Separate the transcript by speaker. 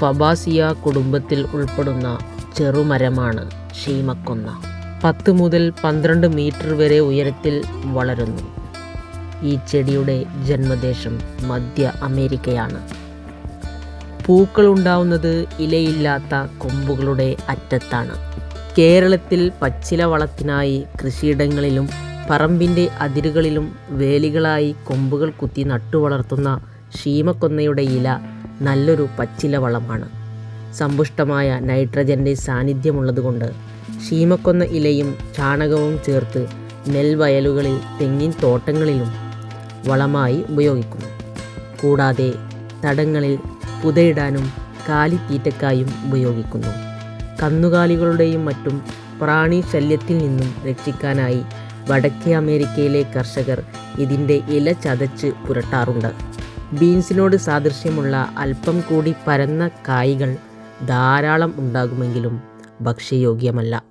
Speaker 1: ഫബാസിയ കുടുംബത്തിൽ ഉൾപ്പെടുന്ന ചെറുമരമാണ് ഷീമക്കൊന്ന. പത്ത് മുതൽ പന്ത്രണ്ട് മീറ്റർ വരെ ഉയരത്തിൽ വളരുന്നു. ഈ ചെടിയുടെ ജന്മദേശം മധ്യ അമേരിക്കയാണ്. പൂക്കൾ ഉണ്ടാവുന്നത് ഇലയില്ലാത്ത കൊമ്പുകളുടെ അറ്റത്താണ്. കേരളത്തിൽ പച്ചില വളത്തിനായി കൃഷിയിടങ്ങളിലും പറമ്പിന്റെ അതിരുകളിലും വേലികളായി കൊമ്പുകൾ കുത്തി നട്ടുവളർത്തുന്ന ഷീമക്കൊന്നയുടെ ഇല നല്ലൊരു പച്ചില വളമാണ് സമ്പുഷ്ടമായ നൈട്രജന്റെ സാന്നിധ്യമുള്ളതുകൊണ്ട് ഷീമക്കൊന്ന ഇലയും ചാണകവും ചേർത്ത് നെൽവയലുകളിൽ തെങ്ങിൻ തോട്ടങ്ങളിലും വളമായി ഉപയോഗിക്കുന്നു. കൂടാതെ തടങ്ങളിൽ പുതയിടാനും കാലിത്തീറ്റക്കായും ഉപയോഗിക്കുന്നു. കന്നുകാലികളുടെയും മറ്റും പ്രാണി ശല്യത്തിൽ നിന്നും രക്ഷിക്കാനായി വടക്കേ അമേരിക്കയിലെ കർഷകർ ഇതിന്റെ ഇല ചതച്ച് പുരട്ടാറുണ്ട്. ബീൻസിനോട് സാദൃശ്യമുള്ള അല്പം കൂടി പരന്ന കായ്കൾ ധാരാളം ഉണ്ടാകുമെങ്കിലും ഭക്ഷ്യയോഗ്യമല്ല.